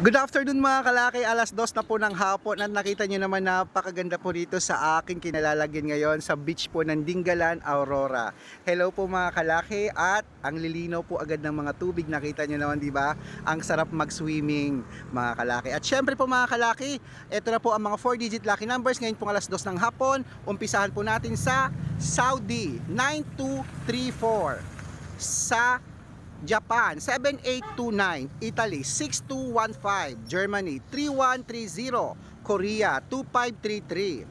Good afternoon mga kalaki, alas dos na po ng hapon at nakita nyo naman napakaganda po dito sa aking kinalalagyan ngayon sa beach po ng Dingalan, Aurora. Hello po mga kalaki at ang lilinaw po agad ng mga tubig, nakita nyo naman di ba? Ang sarap mag-swimming mga kalaki. At syempre po mga kalaki, ito na po ang mga 4-digit lucky numbers ngayon po alas dos ng hapon. Umpisahan po natin sa Saudi 9234 sa Japan 7829, Italy 6215, Germany 3130, Korea 2533,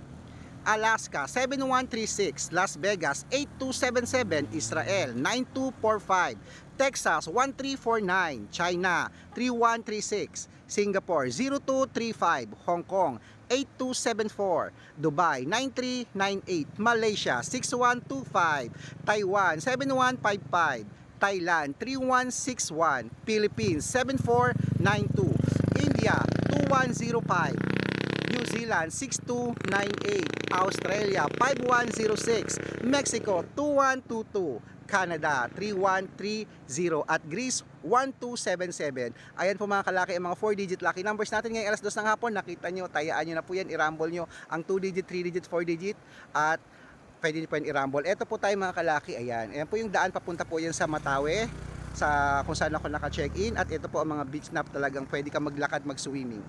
Alaska 7136, Las Vegas 8277, Israel 9245, Texas 1349, China 3136, Singapore 0235, Hong Kong 8274, Dubai 9398, Malaysia 6125, Taiwan 7155, Thailand 3161, Philippines 7492, India 2105, New Zealand 6298, Australia 5106, Mexico 2122, Canada 3130 at Greece 1277. Ayan po mga kalaki ang mga 4-digit lucky numbers natin ngayong alas 2 ng hapon. Nakita nyo, tayaan nyo na po yan, i-rumble nyo ang 2-digit, 3-digit, 4-digit at pwede po yan i-rumble. Ito po tayo mga kalaki, ayan. Ayan po yung daan papunta po yan sa Matawe sa kung saan ako naka-check-in at ito po ang mga beach na talagang pwede ka maglakad, mag-swimming.